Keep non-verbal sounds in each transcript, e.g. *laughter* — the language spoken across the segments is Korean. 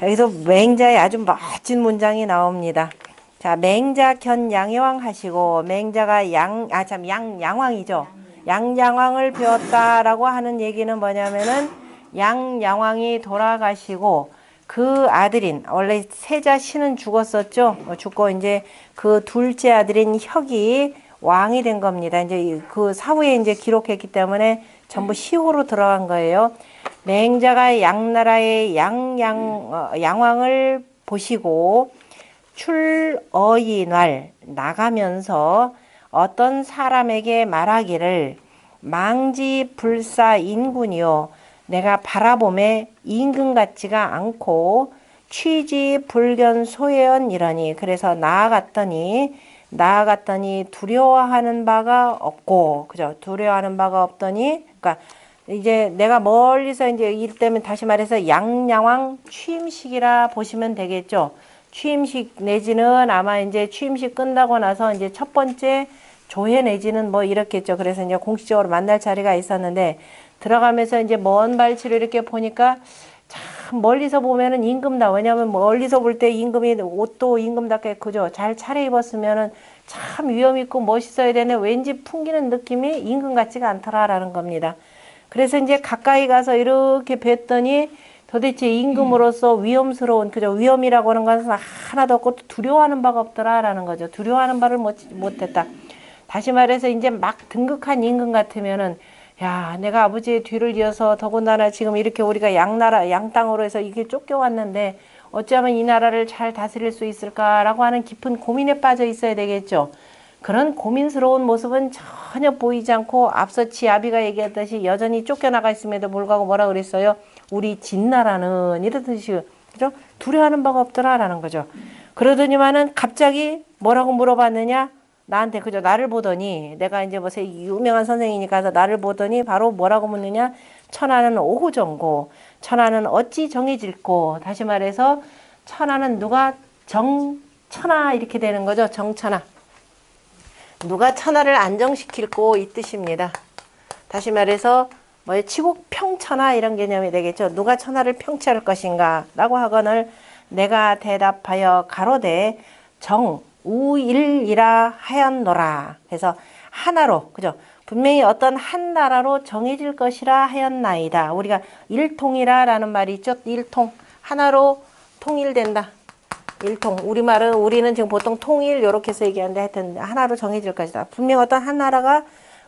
여기서 맹자의 아주 멋진 문장이 나옵니다. 자, 맹자 견 양여왕 하시고 맹자가 양, 아, 참, 양, 양왕이죠. 양양왕을 배웠다라고 하는 얘기는 뭐냐면은 양양왕이 돌아가시고 그 아들인, 원래 세자 신은 죽었었죠. 어, 죽고 이제 그 둘째 아들인 혁이 왕이 된 겁니다. 이제 그 사후에 이제 기록했기 때문에 전부 시호로 들어간 거예요. 맹자가 양나라의 양양 어, 양왕을 보시고 출어이날 나가면서 어떤 사람에게 말하기를 망지 불사 인군이요 내가 바라봄에 임금 같지가 않고 취지 불견 소예언 이러니. 그래서 나아갔더니 나아갔더니 두려워하는 바가 없고 그죠? 두려워하는 바가 없더니 그러니까 이제 내가 멀리서 이제 일 때문에 다시 말해서 양양왕 취임식이라 보시면 되겠죠. 취임식 내지는 아마 이제 취임식 끝나고 나서 이제 첫 번째 조회 내지는 뭐 이렇겠죠. 그래서 이제 공식적으로 만날 자리가 있었는데 들어가면서 이제 먼 발치를 이렇게 보니까 참 멀리서 보면은 임금다. 왜냐하면 멀리서 볼 때 임금이 옷도 임금답게 그죠. 잘 차려 입었으면은 참 위험 있고 멋있어야 되네. 왠지 풍기는 느낌이 임금 같지가 않더라라는 겁니다. 그래서 이제 가까이 가서 이렇게 뵀더니 도대체 임금으로서 위험스러운 그죠 위험이라고 하는 것은 하나도 없고 또 두려워하는 바가 없더라라는 거죠. 두려워하는 바를 못, 못했다. 다시 말해서 이제 막 등극한 임금 같으면은 야 내가 아버지의 뒤를 이어서 더군다나 지금 이렇게 우리가 양나라 양 땅으로 해서 이게 쫓겨왔는데 어찌하면 이 나라를 잘 다스릴 수 있을까라고 하는 깊은 고민에 빠져 있어야 되겠죠. 그런 고민스러운 모습은 전혀 보이지 않고 앞서 지아비가 얘기했듯이 여전히 쫓겨나가 있음에도 불구하고 뭐라 그랬어요? 우리 진나라는 이러듯이 그죠? 두려워하는 바가 없더라라는 거죠. 그러더니만은 갑자기 뭐라고 물어봤느냐? 나한테 그죠? 나를 보더니 내가 이제 뭐 유명한 선생이니까 서 나를 보더니 바로 뭐라고 묻느냐? 천하는 오후정고, 천하는 어찌 정해질고, 다시 말해서 천하는 누가 정 천하 이렇게 되는 거죠. 정천하. 누가 천하를 안정시킬고 이 뜻입니다. 다시 말해서 뭐 치국 평천하 이런 개념이 되겠죠. 누가 천하를 평치할 것인가 라고 하거늘 내가 대답하여 가로되 정 우일이라 하였노라. 그래서 하나로 그죠. 분명히 어떤 한 나라로 정해질 것이라 하였나이다. 우리가 일통이라라는 말이 있죠. 일통 하나로 통일된다. 일통 우리말은 우리는 지금 보통 통일 이렇게 해서 얘기하는데 하여튼 하나로 정해질 것이다. 분명 어떤 한 나라가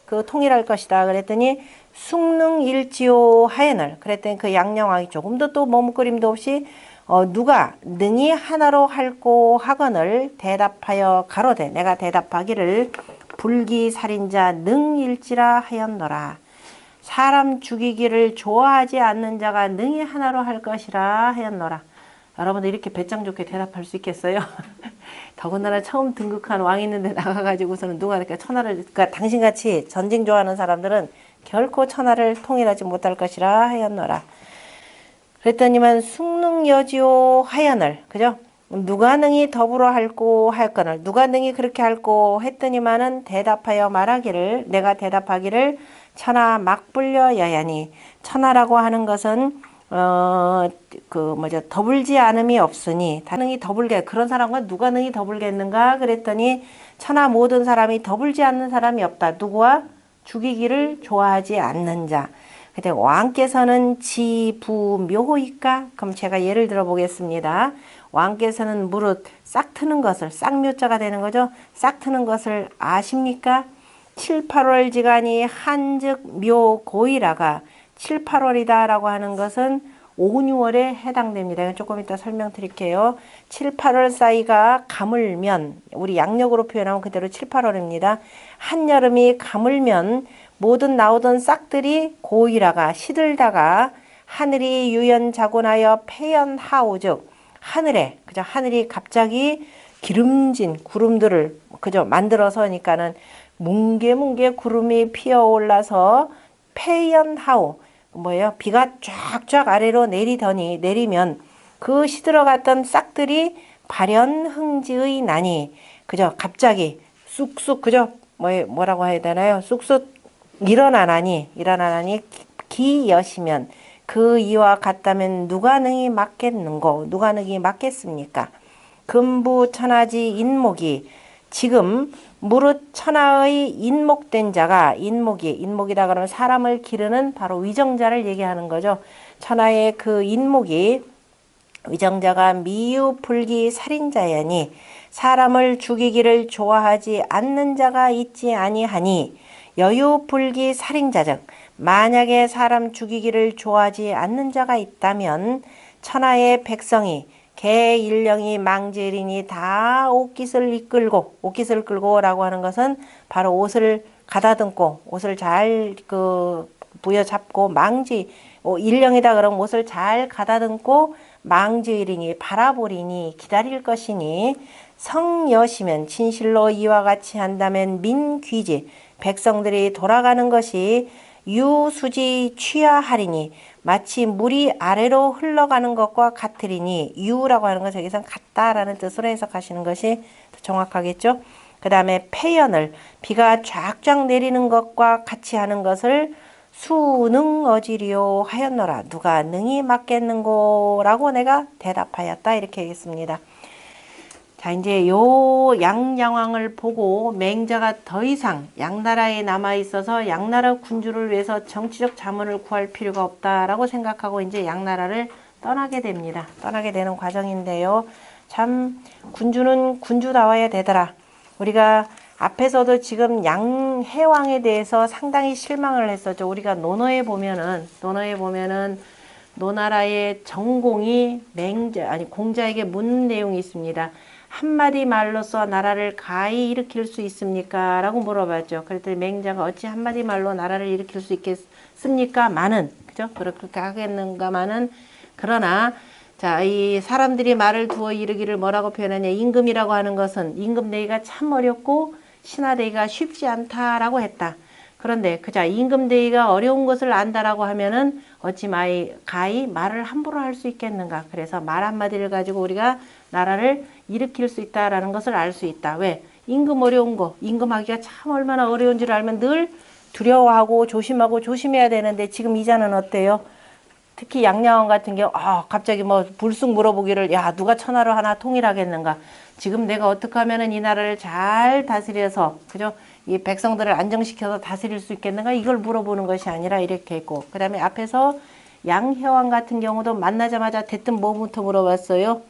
그 통일할 것이다. 그랬더니 숙능일지요 하연을 그랬더니 그 양령왕이 조금도 또 머뭇거림도 없이 어, 누가 능히 하나로 할고 하거늘 대답하여 가로되 내가 대답하기를 불기살인자 능일지라 하였노라. 사람 죽이기를 좋아하지 않는 자가 능히 하나로 할 것이라 하였노라. 여러분들 이렇게 배짱 좋게 대답할 수 있겠어요? *laughs* 더군다나 처음 등극한 왕 있는데 나가가지고서는 누가 이렇게 천하를, 그러니까 당신같이 전쟁 좋아하는 사람들은 결코 천하를 통일하지 못할 것이라 하였노라. 그랬더니만 숙능여지요 하연을, 그죠? 누가 능히 더불어 할고 할거늘 누가 능히 그렇게 할고 했더니만은 대답하여 말하기를 내가 대답하기를 천하 막불려 여야니 천하라고 하는 것은 어, 그, 뭐죠, 더불지 않음이 없으니, 다능이 더불게, 그런 사람과 누가 능히 더불겠는가? 그랬더니, 천하 모든 사람이 더불지 않는 사람이 없다. 누구와? 죽이기를 좋아하지 않는 자. 근데 왕께서는 지부 묘호이까? 그럼 제가 예를 들어 보겠습니다. 왕께서는 무릇 싹 트는 것을, 싹묘자가 되는 거죠? 싹 트는 것을 아십니까? 7, 8월 지간이 한즉 묘 고이라가 7, 8월이다 라고 하는 것은 5, 6월에 해당됩니다. 조금 이따 설명드릴게요. 7, 8월 사이가 가물면 우리 양력으로 표현하면 그대로 7, 8월입니다. 한여름이 가물면 모든 나오던 싹들이 고이라가 시들다가 하늘이 유연자곤하여 폐연하오즉 하늘에 그죠 하늘이 갑자기 기름진 구름들을 그죠 만들어서니까는 뭉게뭉게 구름이 피어올라서 폐연하오 뭐예요? 비가 쫙쫙 아래로 내리더니 내리면 그 시들어갔던 싹들이 발연흥지의 나니 그죠? 갑자기 쑥쑥 그죠? 뭐 뭐라고 해야 되나요? 쑥쑥 일어나나니 일어나나니 기여시면 그 이와 같다면 누가 능히 맞겠는고 누가 능히 맞겠습니까? 금부 천하지 인목이 지금 무릇 천하의 인목된 자가 인목이 인목이라 그러면 사람을 기르는 바로 위정자를 얘기하는 거죠. 천하의 그 인목이 위정자가 미유 불기 살인자야니 사람을 죽이기를 좋아하지 않는 자가 있지 아니하니 여유 불기 살인자즉 만약에 사람 죽이기를 좋아하지 않는 자가 있다면 천하의 백성이 개 일령이 망제리니 다 옷깃을 이끌고 옷깃을 끌고 라고 하는 것은 바로 옷을 가다듬고 옷을 잘 그 부여잡고 망지 어, 일령이다 그러면 옷을 잘 가다듬고 망지이리니 바라보리니 기다릴 것이니 성여시면 진실로 이와 같이 한다면 민귀지 백성들이 돌아가는 것이 유수지 취하하리니 마치 물이 아래로 흘러가는 것과 같으리니 유라고 하는 것은 여기서 같다라는 뜻으로 해석하시는 것이 더 정확하겠죠. 그 다음에 폐연을 비가 쫙쫙 내리는 것과 같이 하는 것을 수능 어지리요 하였노라 누가 능히 맞겠는고라고 내가 대답하였다 이렇게 하겠습니다. 자 이제 요 양양왕을 보고 맹자가 더 이상 양나라에 남아 있어서 양나라 군주를 위해서 정치적 자문을 구할 필요가 없다라고 생각하고 이제 양나라를 떠나게 됩니다. 떠나게 되는 과정인데요. 참 군주는 군주다워야 되더라. 우리가 앞에서도 지금 양해왕에 대해서 상당히 실망을 했었죠. 우리가 논어에 보면은 논어에 보면은 노나라의 전공이 맹자 아니 공자에게 묻는 내용이 있습니다. 한마디 말로써 나라를 가히 일으킬 수 있습니까? 라고 물어봤죠. 그랬더니 맹자가 어찌 한마디 말로 나라를 일으킬 수 있겠습니까? 많은 그죠? 그렇게 하겠는가마는 그러나 자, 이 사람들이 말을 두어 이르기를 뭐라고 표현하냐? 임금이라고 하는 것은 임금 내기가 참 어렵고 신하되기가 쉽지 않다라고 했다. 그런데 그자 임금 되기가 어려운 것을 안다라고 하면은 어찌 마이 가히 말을 함부로 할 수 있겠는가? 그래서 말 한마디를 가지고 우리가 나라를 일으킬 수 있다라는 것을 알 수 있다. 왜? 임금 어려운 거, 임금하기가 참 얼마나 어려운 줄 알면 늘 두려워하고 조심하고 조심해야 되는데 지금 이자는 어때요? 특히 양양원 같은 경우 아 갑자기 뭐 불쑥 물어보기를 야 누가 천하를 하나 통일하겠는가 지금 내가 어떻게 하면은 이 나라를 잘 다스려서 그죠 이 백성들을 안정시켜서 다스릴 수 있겠는가 이걸 물어보는 것이 아니라 이렇게 했고 그 다음에 앞에서 양혜왕 같은 경우도 만나자마자 대뜸 뭐부터 물어봤어요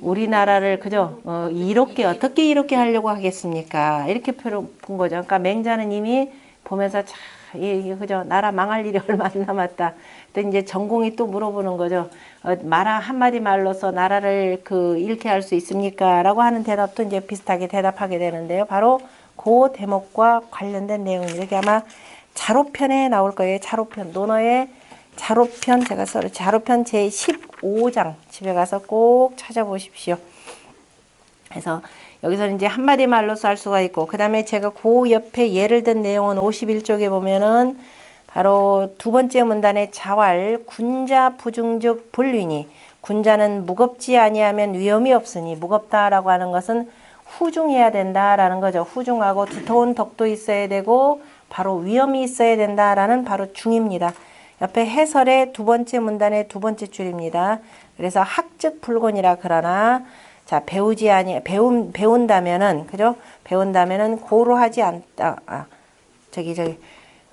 우리나라를 그죠 어, 이렇게 어떻게 이렇게 하려고 하겠습니까 이렇게 본 거죠 그러니까 맹자는 이미 보면서 참이 그죠 나라 망할 일이 *laughs* 얼마 안 남았다. 또 이제 전공이 또 물어보는 거죠. 어, 말아 한마디 말로서 나라를 그 잃게 할 수 있습니까?라고 하는 대답도 이제 비슷하게 대답하게 되는데요. 바로 그 대목과 관련된 내용 이렇게 아마 자로편에 나올 거예요. 자로편 논어의 자로편 제가 써 자로편 제 15장 집에 가서 꼭 찾아보십시오. 그래서 여기서 이제 한마디 말로써 할 수가 있고 그 다음에 제가 그 옆에 예를 든 내용은 51쪽에 보면은 바로 두 번째 문단의 자활 군자 부중즉 불위니 군자는 무겁지 아니하면 위험이 없으니 무겁다라고 하는 것은 후중해야 된다라는 거죠. 후중하고 두터운 덕도 있어야 되고 바로 위험이 있어야 된다라는 바로 중입니다. 옆에 해설의 두 번째 문단의 두 번째 줄입니다. 그래서 학즉 불곤이라 그러나 자, 배우지 아니 배운 배운다면은 그죠? 배운다면은 고루하지 않다. 아, 저기 저기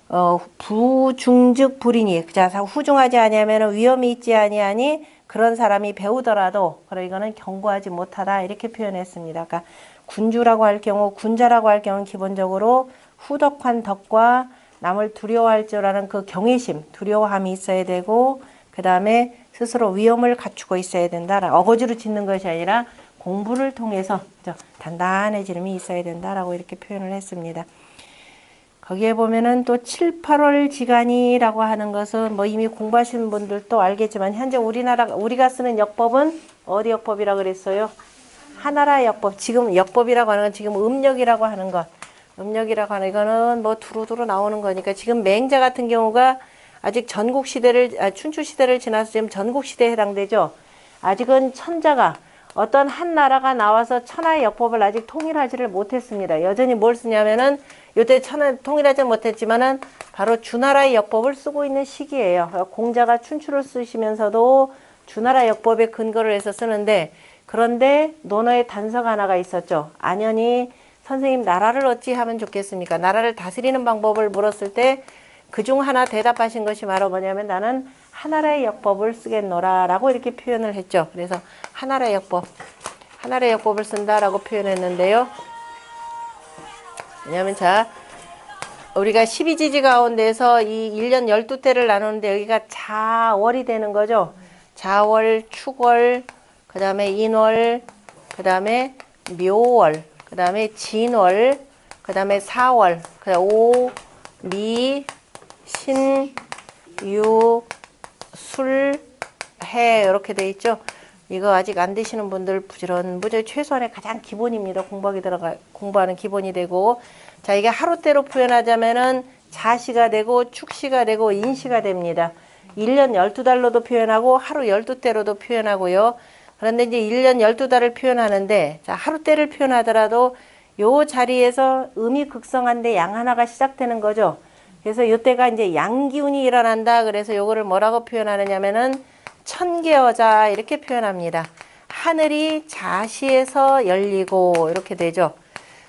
어 부중즉 불이니 자 후중하지 아니하면은 위험이 있지 아니하니 그런 사람이 배우더라도 그러 이거는 경고하지 못하다 이렇게 표현했습니다. 그러니까 군주라고 할 경우 군자라고 할 경우는 기본적으로 후덕한 덕과 남을 두려워할 줄 아는 그 경외심, 두려워함이 있어야 되고 그 다음에 스스로 위험을 갖추고 있어야 된다. 어거지로 짓는 것이 아니라 공부를 통해서? 단단해짐이 있어야 된다라고 이렇게 표현을 했습니다. 거기에 보면은 또 7, 8월 지간이라고 하는 것은 뭐 이미 공부하시는 분들도 알겠지만 현재 우리나라 우리가 쓰는 역법은 어디 역법이라 그랬어요? 하나라 역법. 지금 역법이라고 하는 건 지금 음력이라고 하는 것. 음력이라고 하는 이거는 뭐 두루두루 나오는 거니까 지금 맹자 같은 경우가 아직 전국 시대를 아, 춘추 시대를 지나서 지금 전국 시대에 해당되죠. 아직은 천자가 어떤 한 나라가 나와서 천하의 역법을 아직 통일하지를 못했습니다. 여전히 뭘 쓰냐면은 요때 천하 통일하지 못했지만은 바로 주나라의 역법을 쓰고 있는 시기예요. 공자가 춘추를 쓰시면서도 주나라 역법에 근거를 해서 쓰는데 그런데 논어의 단서가 하나가 있었죠. 안연히 선생님 나라를 어찌 하면 좋겠습니까? 나라를 다스리는 방법을 물었을 때 그중 하나 대답하신 것이 바로 뭐냐면 나는 하나라의 역법을 쓰겠노라 라고 이렇게 표현을 했죠. 그래서 하나라의 역법, 하나라의 역법을 쓴다라고 표현했는데요. 왜냐하면 자 우리가 12지지 가운데서 이 1년 12대를 나누는데 여기가 자월이 되는 거죠. 자월, 축월, 그 다음에 인월, 그 다음에 묘월, 그 다음에 진월, 그 다음에 사월, 그 다음에 오, 미, 신, 유, 술, 해 이렇게 돼 있죠. 이거 아직 안 되시는 분들 부지런부지 최소한의 가장 기본입니다. 공부하기 들어가 공부하는 기본이 되고 자 이게 하루대로 표현하자면은 자시가 되고 축시가 되고 인시가 됩니다. 1년 12달로도 표현하고 하루 12대로도 표현하고요. 그런데 이제 1년 12달을 표현하는데 자 하루대를 표현하더라도 요 자리에서 음이 극성한데 양 하나가 시작되는 거죠. 그래서 이때가 이제 양기운이 일어난다. 그래서 요거를 뭐라고 표현하느냐면은 천개여자 이렇게 표현합니다. 하늘이 자시에서 열리고 이렇게 되죠.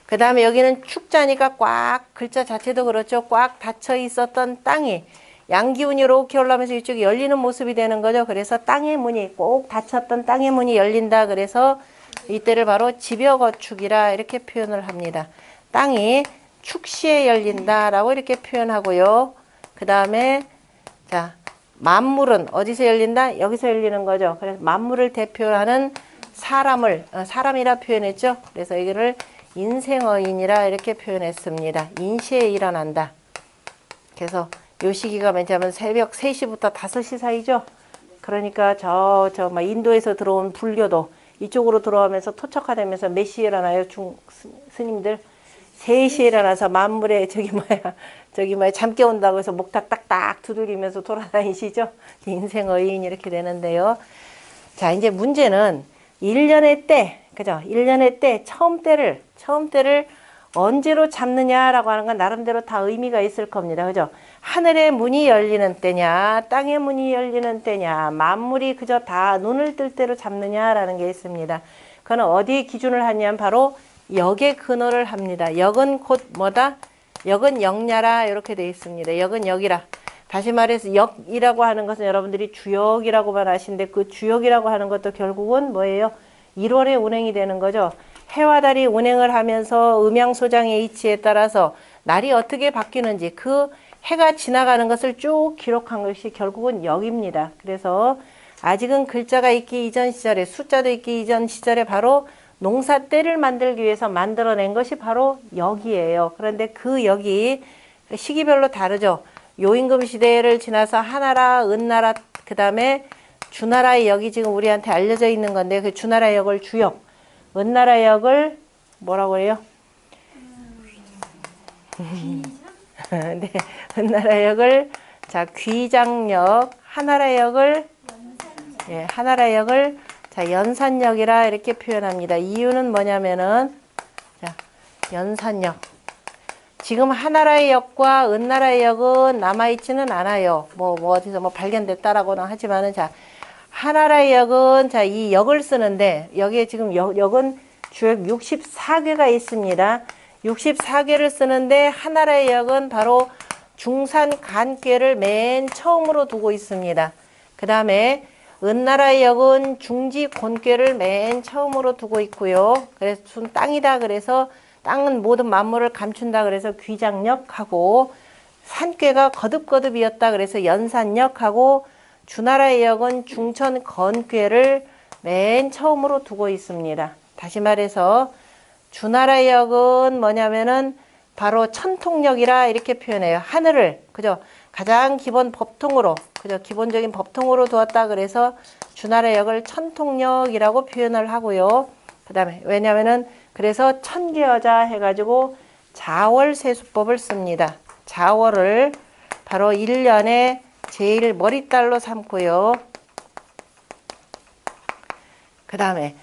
그 다음에 여기는 축자니까 꽉 글자 자체도 그렇죠. 꽉 닫혀 있었던 땅이 양기운이 이렇게 올라오면서 이쪽이 열리는 모습이 되는 거죠. 그래서 땅의 문이 꼭 닫혔던 땅의 문이 열린다. 그래서 이때를 바로 집여거축이라 이렇게 표현을 합니다. 땅이 축시에 열린다라고 이렇게 표현하고요. 그 다음에 자 만물은 어디서 열린다? 여기서 열리는 거죠. 그래서 만물을 대표하는 사람을 어, 사람이라 표현했죠. 그래서 이거를 인생어인이라 이렇게 표현했습니다. 인시에 일어난다. 그래서 요 시기가 뭐냐면 새벽 3시부터 5시 사이죠. 그러니까 저 저 막 인도에서 들어온 불교도 이쪽으로 들어오면서 토착화되면서 몇 시에 일어나요? 중 스- 스님들 3시에 일어나서 만물에 저기 뭐야 *laughs* 저기 뭐야 잠 깨운다고 해서 목탁 딱딱 두들기면서 돌아다니시죠. 인생어인 이렇게 되는데요. 자, 이제 문제는 1년의 때, 그죠? 1년의 때, 처음 때를, 처음 때를 언제로 잡느냐라고 하는 건 나름대로 다 의미가 있을 겁니다. 그죠? 하늘의 문이 열리는 때냐, 땅의 문이 열리는 때냐, 만물이 그저 다 눈을 뜰 때로 잡느냐라는 게 있습니다. 그거는 어디에 기준을 하냐면 바로 역의 근어를 합니다. 역은 곧 뭐다? 역은 역냐라 이렇게 되어 있습니다. 역은 역이라. 다시 말해서 역이라고 하는 것은 여러분들이 주역이라고만 아시는데 그 주역이라고 하는 것도 결국은 뭐예요? 1월에 운행이 되는 거죠. 해와 달이 운행을 하면서 음양소장의 이치에 따라서 날이 어떻게 바뀌는지 그 해가 지나가는 것을 쭉 기록한 것이 결국은 역입니다. 그래서 아직은 글자가 있기 이전 시절에 숫자도 있기 이전 시절에 바로 농사 때를 만들기 위해서 만들어낸 것이 바로 역이에요. 그런데 그 역이 시기별로 다르죠. 요임금 시대를 지나서 하나라, 은나라, 그 다음에 주나라의 역이 지금 우리한테 알려져 있는 건데 그 주나라 역을 주역, 은나라 역을 뭐라고 해요? *laughs* 네, 은나라 역을 자 귀장역, 하나라 역을 예, 하나라 역을 자 연산역이라 이렇게 표현합니다. 이유는 뭐냐면은 자 연산역 지금 하나라의 역과 은나라의 역은 남아있지는 않아요. 뭐, 뭐 어디서 뭐 발견됐다라고는 하지만은 자, 하나라의 역은 자, 이 역을 쓰는데 여기에 지금 역, 역은 주역 64개가 있습니다. 64개를 쓰는데 하나라의 역은 바로 중산 간괴를 맨 처음으로 두고 있습니다. 그 다음에 은나라의 역은 중지 곤괴를 맨 처음으로 두고 있고요. 그래서 순 땅이다 그래서 땅은 모든 만물을 감춘다 그래서 귀장역하고 산괴가 거듭거듭이었다 그래서 연산역하고 주나라의 역은 중천 건괴를 맨 처음으로 두고 있습니다. 다시 말해서 주나라의 역은 뭐냐면은 바로 천통역이라 이렇게 표현해요. 하늘을 그죠? 가장 기본 법통으로 그죠? 기본적인 법통으로 두었다 그래서 주나라 역을 천통역이라고 표현을 하고요. 그 다음에 왜냐면은 그래서 천계여자 해가지고 자월세수법을 씁니다. 자월을 바로 1년에 제일 머리달로 삼고요. 그 다음에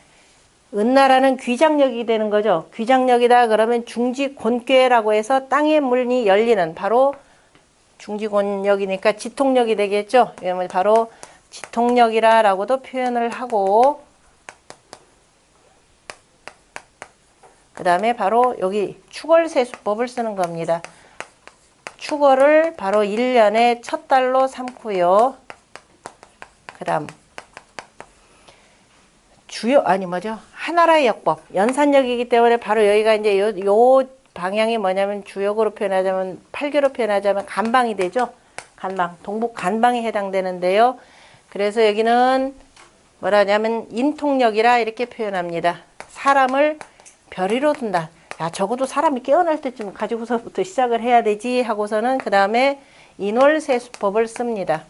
은나라는 귀장력이 되는 거죠. 귀장력이다 그러면 중지 곤괴라고 해서 땅의 문이 열리는 바로 중지곤력이니까 지통력이 되겠죠. 이러면 바로 지통력이라라고도 표현을 하고 그 다음에 바로 여기 축월세수법을 쓰는 겁니다. 축월을 바로 1년의 첫 달로 삼고요. 그 다음 주요 아니 뭐죠 하나라의 역법 연산력이기 때문에 바로 여기가 이제 요, 요 방향이 뭐냐면 주역으로 표현하자면 팔교로 표현하자면 간방이 되죠? 간방 동북 간방에 해당되는데요. 그래서 여기는 뭐라 하냐면 인통력이라 이렇게 표현합니다. 사람을 별이로 둔다. 야 적어도 사람이 깨어날 때쯤 가지고서부터 시작을 해야 되지 하고서는 그 다음에 인월세수법을 씁니다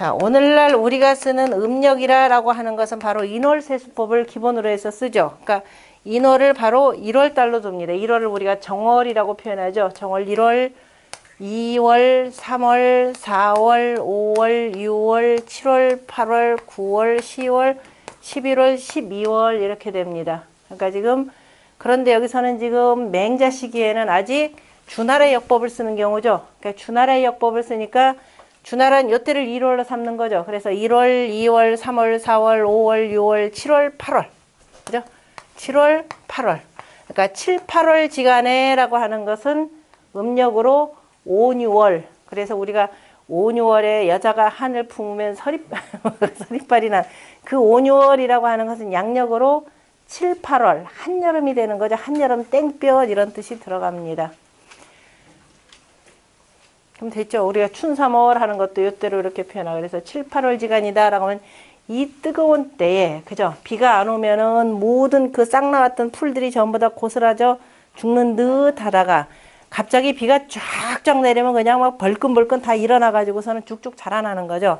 자, 오늘날 우리가 쓰는 음력이라라고 하는 것은 바로 인월세수법을 기본으로 해서 쓰죠. 그러니까 인월을 바로 1월 달로 둡니다. 1월을 우리가 정월이라고 표현하죠. 정월 1월, 2월, 3월, 4월, 5월, 6월, 7월, 8월, 9월, 10월, 11월, 12월 이렇게 됩니다. 그러니까 지금 그런데 여기서는 지금 맹자 시기에는 아직 주나라의 역법을 쓰는 경우죠. 그러니까 주나라의 역법을 쓰니까 주나라는 요때를 1월로 삼는 거죠. 그래서 1월, 2월, 3월, 4월, 5월, 6월, 7월, 8월. 그죠? 7월, 8월. 그러니까 7, 8월 지간에라고 하는 것은 음력으로 5, 6월. 그래서 우리가 5, 6월에 여자가 한을 품으면 서리, *laughs* 서리빨이 난 그 5, 6월이라고 하는 것은 양력으로 7, 8월. 한여름이 되는 거죠. 한여름 땡볕 이런 뜻이 들어갑니다. 그럼 됐죠. 우리가 춘삼월 하는 것도 이때로 이렇게 표현하고 그래서 7, 8월 지간이다 라고 하면 이 뜨거운 때에 그죠? 비가 안 오면은 모든 그 싹 나왔던 풀들이 전부 다 고스라져 죽는 듯 하다가 갑자기 비가 쫙쫙 내리면 그냥 막 벌끈벌끈 다 일어나 가지고서는 쭉쭉 자라나는 거죠.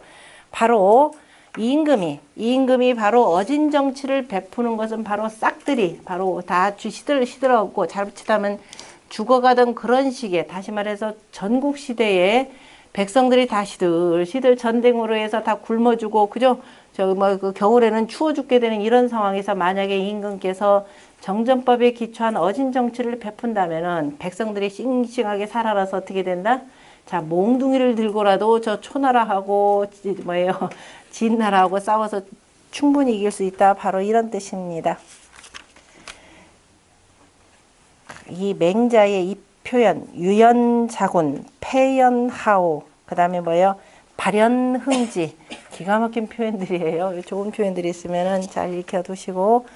바로 이 임금이 이 임금이 바로 어진 정치를 베푸는 것은 바로 싹들이 바로 다 시들 시들었고 잘붙이다면 죽어가던 그런 시기에 다시 말해서 전국 시대에 백성들이 다 시들 시들 전쟁으로 해서 다 굶어 죽고 그죠? 저뭐그 겨울에는 추워 죽게 되는 이런 상황에서 만약에 임금께서 정전법에 기초한 어진 정치를 베푼다면은 백성들이 싱싱하게 살아나서 어떻게 된다? 자 몽둥이를 들고라도 저 초나라하고 지- 뭐예요 *laughs* 진나라하고 싸워서 충분히 이길 수 있다 바로 이런 뜻입니다. 이 맹자의 이 표현 유연자군, 폐연하오, 그 다음에 뭐예요? 발연흥지 기가 막힌 표현들이에요. 좋은 표현들이 있으면은 잘 익혀두시고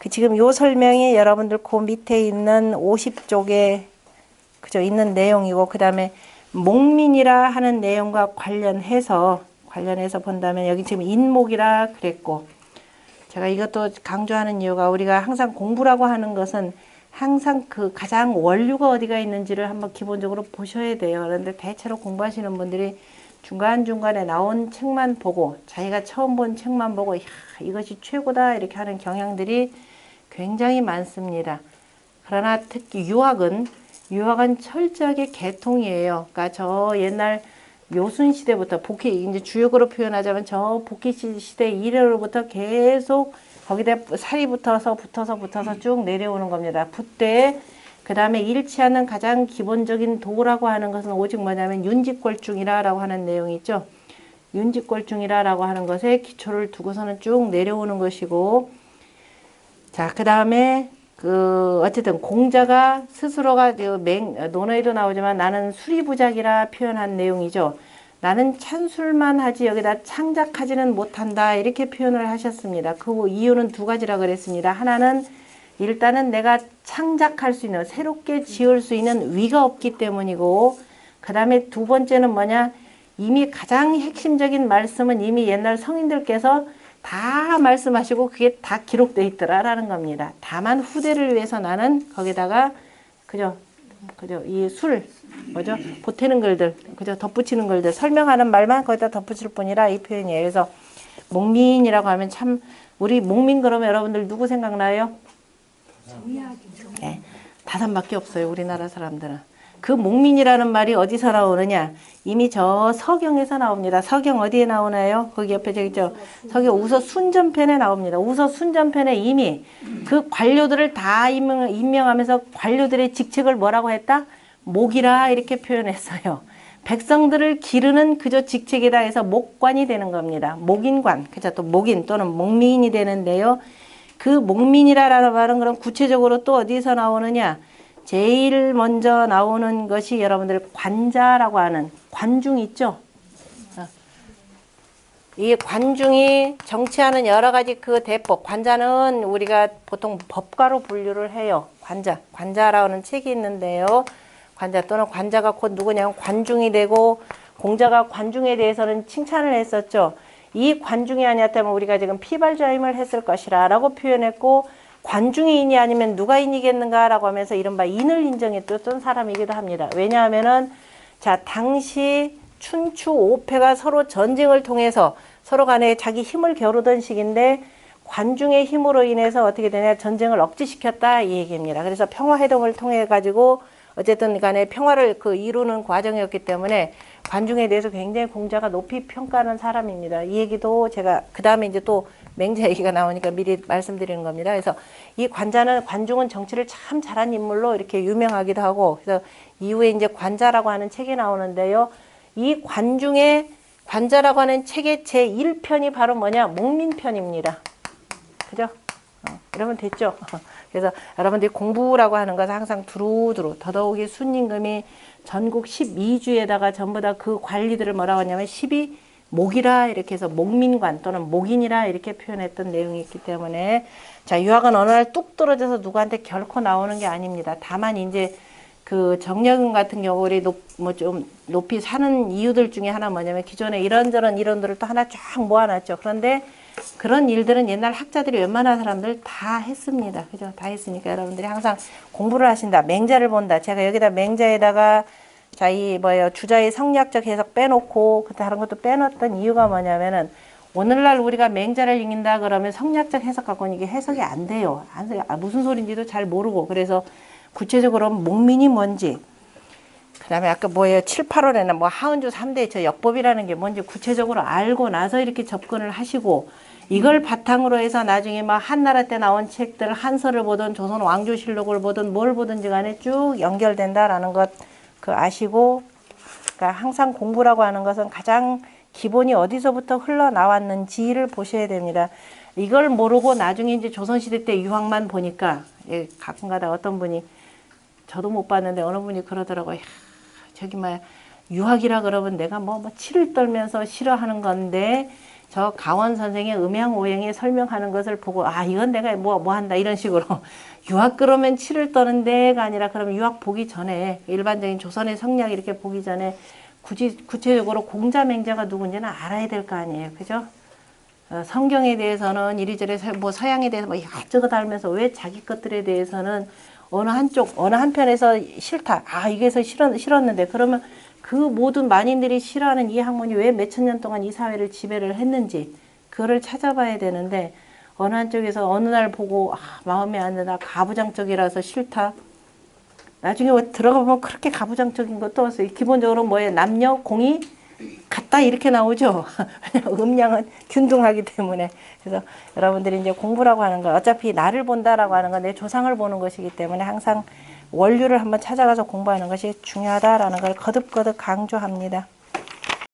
그 지금 요 설명이 여러분들 그 밑에 있는 50쪽에 그죠 있는 내용이고 그 다음에 목민이라 하는 내용과 관련해서 관련해서 본다면 여기 지금 인목이라 그랬고 제가 이것도 강조하는 이유가 우리가 항상 공부라고 하는 것은 항상 그 가장 원류가 어디가 있는지를 한번 기본적으로 보셔야 돼요. 그런데 대체로 공부하시는 분들이 중간중간에 나온 책만 보고 자기가 처음 본 책만 보고 야, 이것이 최고다 이렇게 하는 경향들이 굉장히 많습니다. 그러나 특히 유학은 유학은 철저하게 개통이에요. 그러니까 저 옛날 요순 시대부터 복희 이제 주역으로 표현하자면 저 복희 시- 시대 이래로부터 계속 거기다 살이 붙어서 붙어서 붙어서 쭉 내려오는 겁니다. 붓대 그 다음에 않는 가장 기본적인 도라고 하는 것은 오직 뭐냐면 윤직골중이라라고 하는 내용이 있죠. 윤직골중이라라고 하는 것에 기초를 두고서는 쭉 내려오는 것이고 자, 그 다음에 그 어쨌든 공자가 스스로가 그 맹, 논어에도 나오지만 나는 수리부작이라 표현한 내용이죠. 나는 찬술만 하지 여기다 창작하지는 못한다 이렇게 표현을 하셨습니다. 그 이유는 두 가지라 그랬습니다. 하나는 일단은 내가 창작할 수 있는 새롭게 지을 수 있는 위가 없기 때문이고 그 다음에 두 번째는 뭐냐 이미 가장 핵심적인 말씀은 이미 옛날 성인들께서 다 말씀하시고 그게 다 기록되어 있더라라는 겁니다. 다만 후대를 위해서 나는 거기다가 그죠 그죠 이 술 뭐죠 보태는 글들 그죠 덧붙이는 글들 설명하는 말만 거기다 덧붙일 뿐이라 이 표현이에요. 그래서 목민이라고 하면 참 우리 목민 그러면 여러분들 누구 생각나요? 네, 다산밖에 없어요. 우리나라 사람들은 그 목민이라는 말이 어디서 나오느냐? 이미 저 서경에서 나옵니다. 서경 어디에 나오나요? 거기 옆에 저기 있죠. 서경 우서 순전편에 나옵니다. 우서 순전편에 이미 그 관료들을 다 임명, 임명하면서 관료들의 직책을 뭐라고 했다? 목이라 이렇게 표현했어요. 백성들을 기르는 그저 직책이다 해서 목관이 되는 겁니다. 목인관, 그죠? 또 목인 또는 목민이 되는데요. 그 목민이라는 말은 그럼 구체적으로 또 어디서 나오느냐? 제일 먼저 나오는 것이 여러분들 관자라고 하는 관중 있죠? 어. 이 관중이 정치하는 여러 가지 그 대법, 관자는 우리가 보통 법가로 분류를 해요. 관자, 관자라는 책이 있는데요. 관자 또는 관자가 곧 누구냐면 관중이 되고 공자가 관중에 대해서는 칭찬을 했었죠. 이 관중이 아니었다면 우리가 지금 피발자임을 했을 것이라 라고 표현했고 관중이 인이 아니면 누가 인이겠는가 라고 하면서 이른바 인을 인정했던 사람이기도 합니다. 왜냐하면은 자 당시 춘추 오패가 서로 전쟁을 통해서 서로 간에 자기 힘을 겨루던 시기인데 관중의 힘으로 인해서 어떻게 되냐 전쟁을 억제시켰다 이 얘기입니다. 그래서 평화회동을 통해 가지고 어쨌든 간에 평화를 그 이루는 과정이었기 때문에 관중에 대해서 굉장히 공자가 높이 평가하는 사람입니다. 이 얘기도 제가 그 다음에 이제 또 맹자 얘기가 나오니까 미리 말씀드리는 겁니다. 그래서 이 관자는 관중은 정치를 참 잘한 인물로 이렇게 유명하기도 하고 그래서 이후에 이제 관자라고 하는 책이 나오는데요. 이 관중의 관자라고 하는 책의 제 1편이 바로 뭐냐? 목민편입니다. 그죠? 어, 이러면 됐죠. *laughs* 그래서 여러분들이 공부라고 하는 것은 항상 두루두루 더더욱이 순임금이 전국 12주에다가 전부 다 그 관리들을 뭐라고 하냐면 12 목이라 이렇게 해서 목민관 또는 목인이라 이렇게 표현했던 내용이 있기 때문에 자 유학은 어느 날 뚝 떨어져서 누구한테 결코 나오는 게 아닙니다. 다만 이제 그 정려금 같은 경우 우리 뭐 좀 높이 사는 이유들 중에 하나 뭐냐면 기존에 이런저런 이론들을 또 하나 쫙 모아놨죠. 그런데 그런 일들은 옛날 학자들이 웬만한 사람들 다 했습니다. 그죠? 다 했으니까 여러분들이 항상 공부를 하신다. 맹자를 본다. 제가 여기다 맹자에다가 자, 이 뭐예요? 주자의 성리학적 해석 빼놓고 그 다른 것도 빼놨던 이유가 뭐냐면은 오늘날 우리가 맹자를 읽는다 그러면 성리학적 해석 갖고는 이게 해석이 안 돼요. 안 돼요. 아, 무슨 소린지도 잘 모르고 그래서 구체적으로 목민이 뭔지 그 다음에 아까 뭐예요? 7, 8월에는 뭐 하은주 3대 저 역법이라는 게 뭔지 구체적으로 알고 나서 이렇게 접근을 하시고 이걸 바탕으로 해서 나중에 막 한나라 때 나온 책들 한서를 보든 조선 왕조실록을 보든 뭘 보든지 간에 쭉 연결된다라는 것 그 아시고 그러니까 항상 공부라고 하는 것은 가장 기본이 어디서부터 흘러나왔는지를 보셔야 됩니다. 이걸 모르고 나중에 이제 조선시대 때 유학만 보니까 예, 가끔가다 어떤 분이 저도 못 봤는데 어느 분이 그러더라고요. 야, 저기 막 유학이라 그러면 내가 뭐, 뭐 치를 떨면서 싫어하는 건데 저 가원 선생의 음양오행에 설명하는 것을 보고 아 이건 내가 뭐뭐 한다 이런 식으로 *laughs* 유학 그러면 치를 떠는 데가 아니라 그러면 유학 보기 전에 일반적인 조선의 성리학 이렇게 보기 전에 굳이 구체적으로 공자맹자가 누군지는 알아야 될 거 아니에요 그죠? 어, 성경에 대해서는 이리저리 서- 뭐 서양에 대해서 뭐 이것저것 알면서 왜 자기 것들에 대해서는 어느 한쪽 어느 한편에서 싫다. 아 이게서 싫었, 싫었는데. 그러면 그 모든 만인들이 싫어하는 이 학문이 왜 몇천 년 동안 이 사회를 지배를 했는지 그거를 찾아봐야 되는데 어느 한쪽에서 어느 날 보고 아, 마음에 안 드나 가부장적이라서 싫다. 나중에 왜 들어가 보면 그렇게 가부장적인 것도 없어요. 기본적으로 뭐예요? 남녀 공이 같다 이렇게 나오죠. *laughs* 음량은 균등하기 때문에 그래서 여러분들이 이제 공부라고 하는 건 어차피 나를 본다라고 하는 건 내 조상을 보는 것이기 때문에 항상 원류를 한번 찾아가서 공부하는 것이 중요하다라는 걸 거듭거듭 강조합니다.